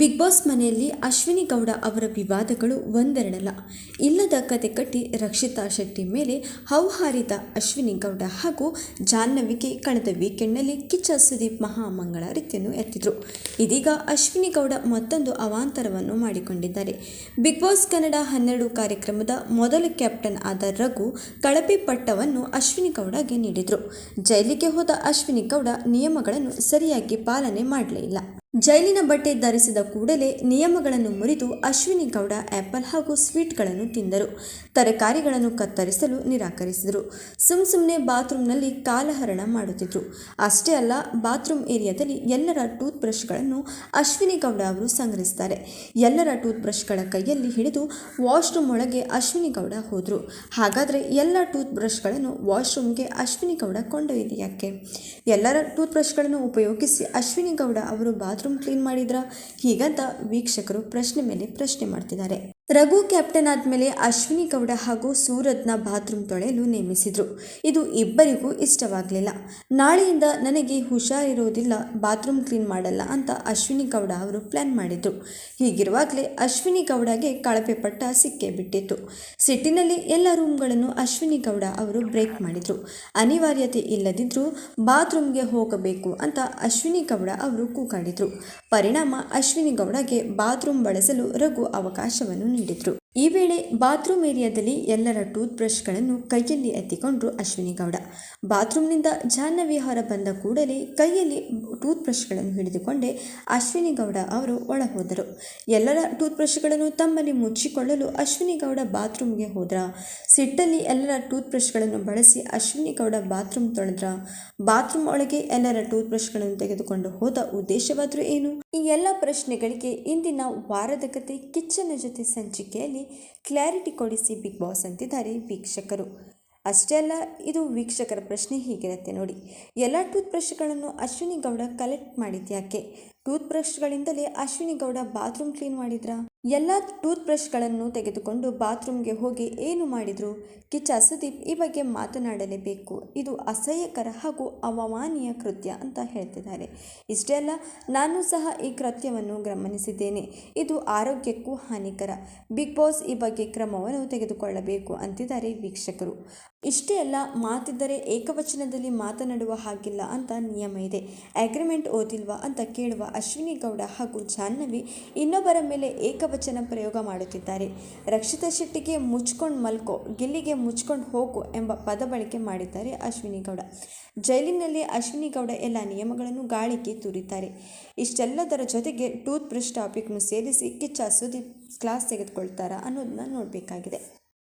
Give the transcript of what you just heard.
Big boss ಮನೆಯಲ್ಲಿ ಅಶ್ವಿನಿ ಗೌಡ ಅವರ ವಿವಾದಗಳು ಒಂದೆರಡಲ್ಲ. ಇಲ್ಲದ ಕತೆ ಕಟ್ಟಿ ರಕ್ಷಿತಾ ಶೆಟ್ಟಿ ಮೇಲೆ ಹೌಹಾರಿದ ಅಶ್ವಿನಿ ಗೌಡ ಹಾಗೂ ಜಾಹ್ನವಿಗೆ ಕಳೆದ ವೀಕೆಂಡ್ನಲ್ಲಿ ಕಿಚ್ಚ ಸುದೀಪ್ ಮಹಾಮಂಗಳ ರೀತಿಯನ್ನು ಎತ್ತಿದ್ರು. ಇದೀಗ ಅಶ್ವಿನಿ ಗೌಡ ಮತ್ತೊಂದು ಅವಾಂತರವನ್ನು ಮಾಡಿಕೊಂಡಿದ್ದಾರೆ. ಬಿಗ್ ಬಾಸ್ ಕನ್ನಡ ಹನ್ನೆರಡು ಕಾರ್ಯಕ್ರಮದ ಮೊದಲ ಕ್ಯಾಪ್ಟನ್ ಆದ ರಘು ಕಳಪೆ ಪಟ್ಟವನ್ನು ಅಶ್ವಿನಿ ಗೌಡಗೆ ನೀಡಿದರು. ಜೈಲಿಗೆ ಹೋದ ಅಶ್ವಿನಿ ಗೌಡ ನಿಯಮಗಳನ್ನು ಸರಿಯಾಗಿ ಪಾಲನೆ ಮಾಡಲೇ ಇಲ್ಲ. ಜೈಲಿನ ಬಟ್ಟೆ ಧರಿಸಿದ ಕೂಡಲೇ ನಿಯಮಗಳನ್ನು ಮುರಿದು ಅಶ್ವಿನಿ ಗೌಡ ಆ್ಯಪಲ್ ಹಾಗೂ ಸ್ವೀಟ್ಗಳನ್ನು ತಿಂದರು. ತರಕಾರಿಗಳನ್ನು ಕತ್ತರಿಸಲು ನಿರಾಕರಿಸಿದರು. ಸುಮ್ ಸುಮ್ಮನೆ ಬಾತ್ರೂಮ್ನಲ್ಲಿ ಕಾಲಹರಣ ಮಾಡುತ್ತಿದ್ದರು ಅಷ್ಟೇ ಅಲ್ಲ, ಬಾತ್ರೂಮ್ ಏರಿಯಾದಲ್ಲಿ ಎಲ್ಲರ ಟೂತ್ ಬ್ರಷ್ಗಳನ್ನು ಅಶ್ವಿನಿ ಗೌಡ ಅವರು ಸಂಗ್ರಹಿಸುತ್ತಾರೆ ಎಲ್ಲರ ಟೂತ್ ಬ್ರಷ್ಗಳ ಕೈಯಲ್ಲಿ ಹಿಡಿದು ವಾಶ್ರೂಮ್ ಒಳಗೆ ಅಶ್ವಿನಿ ಗೌಡ ಹೋದರು. ಹಾಗಾದರೆ ಎಲ್ಲ ಟೂತ್ ಬ್ರಷ್ಗಳನ್ನು ವಾಶ್ರೂಮ್ಗೆ ಅಶ್ವಿನಿ ಗೌಡ ಕೊಂಡೊಯ್ದು ಯಾಕೆ? ಎಲ್ಲರ ಟೂತ್ ಬ್ರಷ್ಗಳನ್ನು ಉಪಯೋಗಿಸಿ ಅಶ್ವಿನಿ ಗೌಡ ಅವರು ಕ್ಲೀನ್ ಮಾಡಿದ್ರ? ಹೀಗಂತ ವೀಕ್ಷಕರು ಪ್ರಶ್ನೆ ಮೇಲೆ ಪ್ರಶ್ನೆ ಮಾಡ್ತಿದ್ದಾರೆ. ರಘು ಕ್ಯಾಪ್ಟನ್ ಆದಮೇಲೆ ಅಶ್ವಿನಿ ಗೌಡ ಹಾಗೂ ಸೂರತ್ನ ಬಾತ್ರೂಮ್ ತೊಳೆಯಲು ನೇಮಿಸಿದ್ರು. ಇದು ಇಬ್ಬರಿಗೂ ಇಷ್ಟವಾಗಲಿಲ್ಲ. ನಾಳೆಯಿಂದ ನನಗೆ ಹುಷಾರಿರೋದಿಲ್ಲ ಬಾತ್ರೂಮ್ ಕ್ಲೀನ್ ಮಾಡಲ್ಲ ಅಂತ ಅಶ್ವಿನಿ ಗೌಡ ಅವರು ಪ್ಲ್ಯಾನ್ ಮಾಡಿದ್ರು. ಹೀಗಿರುವಾಗಲೇ ಅಶ್ವಿನಿ ಗೌಡಗೆ ಕಳಪೆ ಪಟ್ಟ ಸಿಕ್ಕೇ ಬಿಟ್ಟಿತ್ತು. ಸಿಟ್ಟಿನಲ್ಲಿ ಎಲ್ಲ ರೂಮ್ಗಳನ್ನು ಅಶ್ವಿನಿ ಗೌಡ ಅವರು ಬ್ರೇಕ್ ಮಾಡಿದ್ರು. ಅನಿವಾರ್ಯತೆ ಇಲ್ಲದಿದ್ದರೂ ಬಾತ್ರೂಮ್ಗೆ ಹೋಗಬೇಕು ಅಂತ ಅಶ್ವಿನಿ ಗೌಡ ಅವರು ಕೂಗಾಡಿದ್ರು. ಪರಿಣಾಮ ಅಶ್ವಿನಿ ಗೌಡಗೆ ಬಾತ್ರೂಮ್ ಬಳಸಲು ರಘು ಅವಕಾಶವನ್ನು ನೀಡಿದ್ರು. ಈ ವೇಳೆ ಬಾತ್ರೂಮ್ ಏರಿಯಾದಲ್ಲಿ ಎಲ್ಲರ ಟೂತ್ ಬ್ರಷ್ಗಳನ್ನು ಕೈಯಲ್ಲಿ ಎತ್ತಿಕೊಂಡ್ರು ಅಶ್ವಿನಿ ಗೌಡ. ಬಾತ್ರೂಮ್ನಿಂದ ಜಾಹ್ನವಿ ಹೊರ ಬಂದ ಕೂಡಲೇ ಕೈಯಲ್ಲಿ ಟೂತ್ ಬ್ರಷ್ಗಳನ್ನು ಹಿಡಿದುಕೊಂಡೇ ಅಶ್ವಿನಿ ಗೌಡ ಅವರು ಒಳಹೋದರು. ಎಲ್ಲರ ಟೂತ್ ತಮ್ಮಲ್ಲಿ ಮುಚ್ಚಿಕೊಳ್ಳಲು ಅಶ್ವಿನಿ ಗೌಡ ಬಾತ್ರೂಮ್ಗೆ ಹೋದ್ರ? ಸಿಟ್ಟಲ್ಲಿ ಎಲ್ಲರ ಟೂತ್ ಬ್ರಷ್ಗಳನ್ನು ಬಳಸಿ ಅಶ್ವಿನಿ ಗೌಡ ಬಾತ್ರೂಮ್ ತೊಳೆದ್ರ? ಬಾತ್ರೂಮ್ ಒಳಗೆ ಎಲ್ಲರ ಟೂತ್ ತೆಗೆದುಕೊಂಡು ಹೋದ ಉದ್ದೇಶವಾದರೂ ಏನು? ಈ ಎಲ್ಲ ಪ್ರಶ್ನೆಗಳಿಗೆ ಇಂದಿನ ವಾರದ ಕತೆ ಕಿಚ್ಚನ ಜೊತೆ ಸಂಚಿಕೆಯಲ್ಲಿ ಕ್ಲಾರಿಟಿ ಕೊಡಿಸಿ ಬಿಗ್ ಬಾಸ್ ಅಂತಿದ್ದಾರೆ ವೀಕ್ಷಕರು. ಅಷ್ಟೇ ಅಲ್ಲ ಇದು ವೀಕ್ಷಕರ ಪ್ರಶ್ನೆ ಹೀಗಿರುತ್ತೆ ನೋಡಿ. ಎಲ್ಲ ಟೂತ್ ಬ್ರಷ್ಗಳನ್ನು ಅಶ್ವಿನಿ ಗೌಡ ಕಲೆಕ್ಟ್ ಮಾಡಿದ್ಯಾಕೆ? ಟೂತ್ ಬ್ರಷ್ಗಳಿಂದಲೇ ಅಶ್ವಿನಿ ಗೌಡ ಬಾತ್ರೂಮ್ ಕ್ಲೀನ್ ಮಾಡಿದ್ರಾ? ಎಲ್ಲ ಟೂತ್ ಬ್ರಷ್ಗಳನ್ನು ತೆಗೆದುಕೊಂಡು ಬಾತ್ರೂಮ್ಗೆ ಹೋಗಿ ಏನು ಮಾಡಿದ್ರು? ಕಿಚ್ಚ ಸುದೀಪ್ ಈ ಬಗ್ಗೆ ಮಾತನಾಡಲೇಬೇಕು. ಇದು ಅಸಹ್ಯಕರ ಹಾಗೂ ಅವಮಾನೀಯ ಕೃತ್ಯ ಅಂತ ಹೇಳ್ತಿದ್ದಾರೆ. ಇಷ್ಟೇ ಅಲ್ಲ, ನಾನು ಸಹ ಈ ಕೃತ್ಯವನ್ನು ಗಮನಿಸಿದ್ದೇನೆ. ಇದು ಆರೋಗ್ಯಕ್ಕೂ ಹಾನಿಕರ. ಬಿಗ್ ಬಾಸ್ ಈ ಬಗ್ಗೆ ಕ್ರಮವನ್ನು ತೆಗೆದುಕೊಳ್ಳಬೇಕು ಅಂತಿದ್ದಾರೆ ವೀಕ್ಷಕರು. ಇಷ್ಟೇ ಅಲ್ಲ, ಮಾತಿದ್ದರೆ ಏಕವಚನದಲ್ಲಿ ಮಾತನಾಡುವ ಹಾಗಿಲ್ಲ ಅಂತ ನಿಯಮ ಇದೆ. ಅಗ್ರಿಮೆಂಟ್ ಓದಿಲ್ವಾ ಅಂತ ಕೇಳುವ ಅಶ್ವಿನಿ ಗೌಡ ಹಾಗೂ ಜಾಹ್ನವಿ ಇನ್ನೊಬ್ಬರ ಮೇಲೆ ಏಕವಚನ ಪ್ರಯೋಗ ಮಾಡುತ್ತಿದ್ದಾರೆ. ರಕ್ಷಿತಾ ಶೆಟ್ಟಿಗೆ ಮುಚ್ಕೊಂಡು ಮಲ್ಕೋ, ಗಿಲ್ಲಿಗೆ ಮುಚ್ಕೊಂಡು ಹೋಗು ಎಂಬ ಪದ ಬಳಕೆ ಮಾಡಿದ್ದಾರೆ ಅಶ್ವಿನಿ ಗೌಡ. ಜೈಲಿನಲ್ಲಿ ಅಶ್ವಿನಿ ಗೌಡ ಎಲ್ಲ ನಿಯಮಗಳನ್ನು ಗಾಳಿಗೆ ತೂರಿದ್ದಾರೆ. ಇಷ್ಟೆಲ್ಲದರ ಜೊತೆಗೆ ಟೂತ್ ಬ್ರಷ್ ಟಾಪಿಕ್ನು ಸೇರಿಸಿ ಕಿಚ್ಚ ಸುದೀಪ್ ಕ್ಲಾಸ್ ತೆಗೆದುಕೊಳ್ತಾರಾ ಅನ್ನೋದನ್ನ ನೋಡಬೇಕಾಗಿದೆ.